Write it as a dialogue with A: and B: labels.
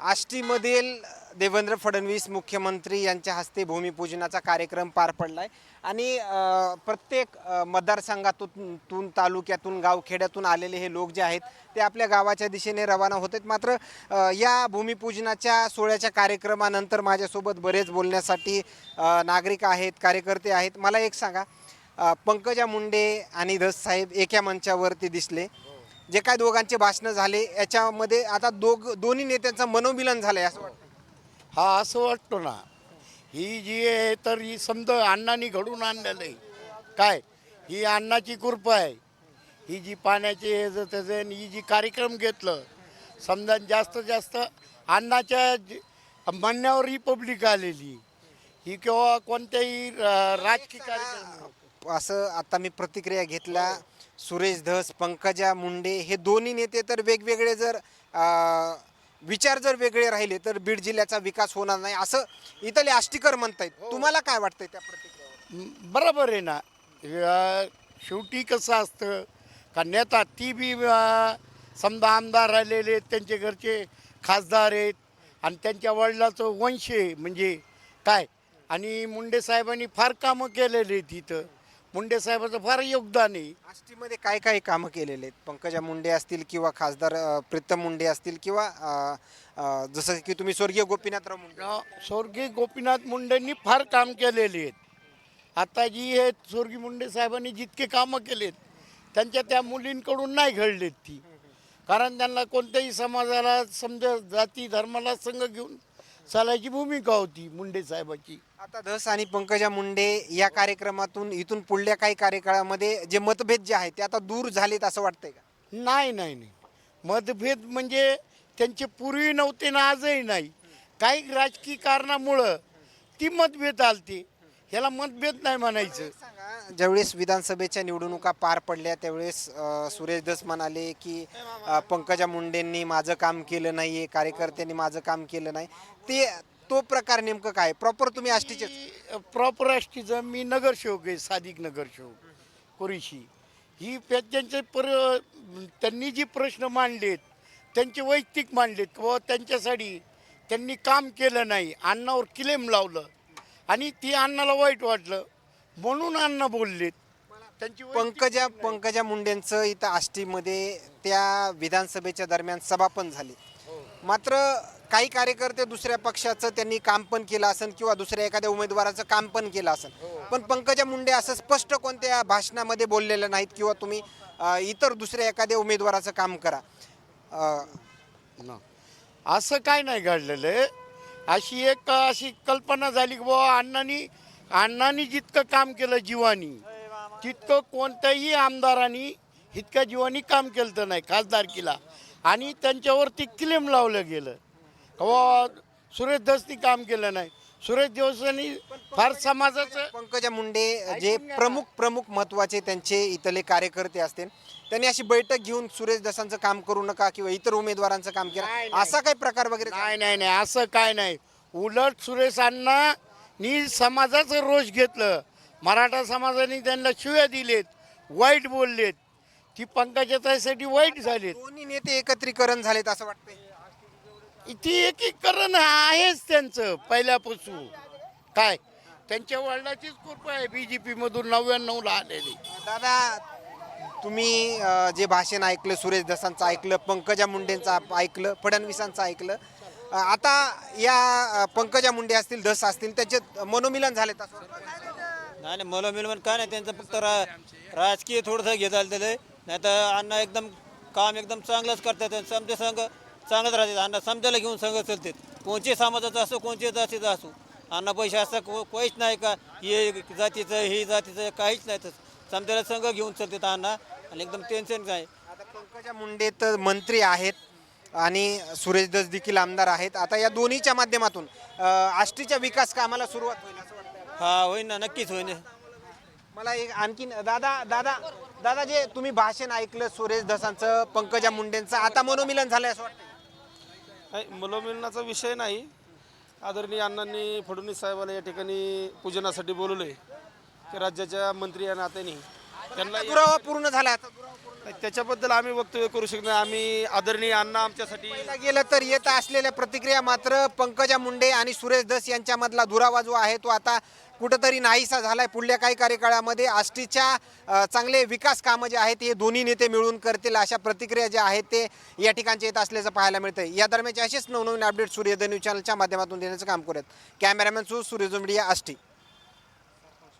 A: आष्टीमधील देवेंद्र फडणवीस मुख्यमंत्री यांच्या हस्ते भूमिपूजनाचा कार्यक्रम पार पडला आहे आणि प्रत्येक मतदारसंघातून तून तालुक्यातून गावखेड्यातून आलेले हे लोक जे आहेत ते आपल्या गावाच्या दिशेने रवाना होत आहेत मात्र या भूमिपूजनाच्या सोहळ्याच्या कार्यक्रमानंतर माझ्यासोबत बरेच बोलण्यासाठी नागरिक आहेत कार्यकर्ते आहेत. मला एक सांगा पंकजा मुंडे आणि धस साहेब एका मंचावरती दिसले. जे काय दोघांचे भाषणं झाले याच्यामध्ये आता दोघ दोन्ही नेत्यांचं मनोमिलन झालंय असं वाटतं.
B: हा असं वाटतो ना. ही जी आहे तर ही समजा अण्णांनी घडून आणलेलं आहे. काय? ही अण्णाची कृपा आहे. ही जी पाण्याची हे जर त्याचं आणि ही जी कार्यक्रम घेतलं समजा जास्त जास्त अण्णाच्या जी- म्हणण्यावर ही पब्लिक आलेली. ही किंवा कोणत्याही अं, राजकीय कार्यक्रम
A: असं आता मी प्रतिक्रिया घेतल्या. सुरेश धस पंकजा मुंडे हे दोन्ही नेते तर वेगवेगळे जर विचार जर वेगळे राहिले तर बीड जिल्ह्याचा विकास होणार नाही असं इथले आष्टीकर म्हणतायत. तुम्हाला काय वाटतंय त्या प्रतिक्रियावर?
B: बरोबर आहे ना. अ, शेवटी कसं असतं का नेता ती बी अ, समजा आमदार राहिलेले आहेत त्यांचे घरचे खासदार आहेत आणि त्यांच्या वडिलाचं वंश आहे म्हणजे काय? आणि मुंडे साहेबांनी फार कामं केलेली आहेत इथं. मुंडे साहेबाचं फार योगदान आहे.
A: आष्टीमध्ये काय काय कामं केलेले आहेत? पंकजा मुंडे असतील किंवा खासदार अं, प्रीतम मुंडे असतील किंवा अं, अं, जसं की तुम्ही स्वर्गीय गोपीनाथराव मुंडे
B: स्वर्गीय गोपीनाथ मुंडेंनी फार काम केलेले आहेत. आता जी हे स्वर्गीय मुंडे साहेबांनी जितके कामं केलेत त्यांच्या त्या मुलींकडून नाही घडलेत ती. कारण त्यांना कोणत्याही समाजाला समजा जाती धर्माला संघ घेऊन चालायची भूमिका होती मुंडे साहेबाची.
A: आता धस आणि पंकजा मुंडे या कार्यक्रमातून इथून पुढल्या काही कार्यकाळामध्ये जे मतभेद जे आहेत ते आता दूर झालेत असं वाटतंय का?
B: नाही नाही नाही. मतभेद म्हणजे त्यांचे पूर्वी नव्हते ना आजही नाही. काही राजकीय कारणामुळं ती मतभेद आलती. ह्याला मतभेद नाही म्हणायचं.
A: सांगा ज्यावेळेस विधानसभेच्या निवडणुका पार पडल्या त्यावेळेस अ, सुरेश धस म्हणाले की अ, पंकजा मुंडेंनी माझं काम केलं नाहीये कार्यकर्त्यांनी माझं काम केलं नाही. ते तो प्रकार नेमकं काय? प्रॉपर तुम्ही आष्टीचेच
B: प्रॉपर आष्टीचं मी नगरसेवक आहे साधिक नगरसेवक कुरीशी. ही त्यांचे पर त्यांनी जी प्रश्न मांडलेत त्यांचे वैयक्तिक मांडलेत किंवा त्यांच्यासाठी त्यांनी काम केलं नाही अण्णावर क्लेम लावलं आणि ती अण्णाला वाईट वाटलं म्हणून अण्णा बोललेत. त्यांची
A: पंकजा पंकजा मुंडेंचं इथं आष्टीमध्ये त्या विधानसभेच्या दरम्यान सभा पण झाली. मात्र काही कार्यकर्ते दुसऱ्या पक्षाचं त्यांनी काम पण केलं असेल किंवा दुसऱ्या एखाद्या उमेदवाराचं काम पण केलं असेल पण पंकजा मुंडे असं स्पष्ट कोणत्या भाषणामध्ये बोललेलं नाहीत किंवा तुम्ही इतर दुसऱ्या एखाद्या उमेदवाराचं काम करा. अ.
B: असं काय नाही घडलेलं अशी एक अशी कल्पना झाली की बाबा अण्णांनी अण्णांनी जितकं काम केलं जीवानी तितकं कोणत्याही आमदारांनी इतक्या जीवानी काम केलं तर नाही खासदारकीला. आणि त्यांच्यावरती क्लेम लावलं गेलं. सुरेश धसनी काम केलं नाही. सुरेश दिवसांनी फार समाजाचं
A: पंकजा मुंडे जे प्रमुख प्रमुख महत्त्वाचे त्यांचे इथले कार्यकर्ते असतील त्यांनी अशी बैठक घेऊन सुरेश दसांचं काम करू नका किंवा इतर उमेदवारांचं काम केलं. असा काही प्रकार वगैरे
B: नाही नाही नाही. असं काय नाही. उलट सुरेश अण्णांनी समाजाचं रोष घेतलं. मराठा समाजाने त्यांना शिव्या दिलेत वाईट बोललेत. ती पंकजाताईसाठी वाईट झालेत.
A: दोन्ही नेते एकत्रीकरण झालेत असं वाटतंय.
B: ती एकीकरण आहेच त्यांचं पहिल्यापासून. काय? त्यांच्या वडिलाचीच कृपा आहे बी जे पीमधून नव्याण्णवला आलेली.
A: दादा तुम्ही अं, जे भाषण ऐकलं सुरेश दसांचं ऐकलं पंकजा मुंडेंचं आप- ऐकलं फडणवीसांचं ऐकलं अं, आता या अं, पंकजा मुंडे असतील दस असतील त्याचे मनोमिलन झालेत असं वाटतंय.
C: नाही नाही मला काय नाही त्यांचं फक्त रा राजकीय थोडंसं घेत आलं त्याला नाही तर अण्णा एकदम काम एकदम चांगलंच करतात आणि समजा संघ चांगलंच राहतात अण्णा समजायला घेऊन संघ चालतात. कोणचे समाजाचं असो कोणचे जातीचं असो. अण्णा पैसे असं को काहीच नाही का? हे जातीचं हे जातीचं काहीच नाही तर समजायला संघ घेऊन चालतात अण्णा. आणि एकदम टेन्शन काय?
A: आता पंकजा मुंडे तर मंत्री आहेत आणि सुरेश दस देखील आमदार आहेत. आता या दोन्हीच्या माध्यमातून आष्टीच्या विकास कामाला सुरुवात होईल असं वाटतं
C: हा होईन ना. नक्कीच होईन
A: मला एक आणखीन दादा दादा दादा जे तुम्ही भाषण ऐकलं सुरेश दसांचं पंकजा मुंडेंचं आता मनोमिलन झालंय असं वाटतं
D: नाही मनोमिलनाचा विषय नाही. आदरणीय अण्णांनी फडणवीस साहेबाला या ठिकाणी पूजनासाठी बोलवले की राज्याच्या मंत्री या नात्याने त्यांना
A: दुरावा पूर्ण झाला आता. दुरावा पूर्ण
D: त्याच्याबद्दल आम्ही वक्तव्य करू शकत नाही. आम्ही आदरणीय अण्णा आमच्यासाठी
A: गेलं तर येत असलेल्या प्रतिक्रिया मात्र पंकजा मुंडे आणि सुरेश धस यांच्यामधला दुरावा जो आहे तो आता कुठंतरी नाहीसा झालाय. पुढल्या काही कार्यकाळामध्ये आष्टीच्या अ, चांगले विकास कामं जे आहेत हे दोन्ही नेते मिळून करतील अशा प्रतिक्रिया ज्या आहेत ते या ठिकाणचे येत असल्याचं पाहायला मिळतंय. या दरम्यानचे असेच नवनवीन अपडेट सूर्योदय न्यूज चॅनलच्या माध्यमातून देण्याचं काम करत कॅमेरामॅन सु सूर्यजोमडिया आष्टी.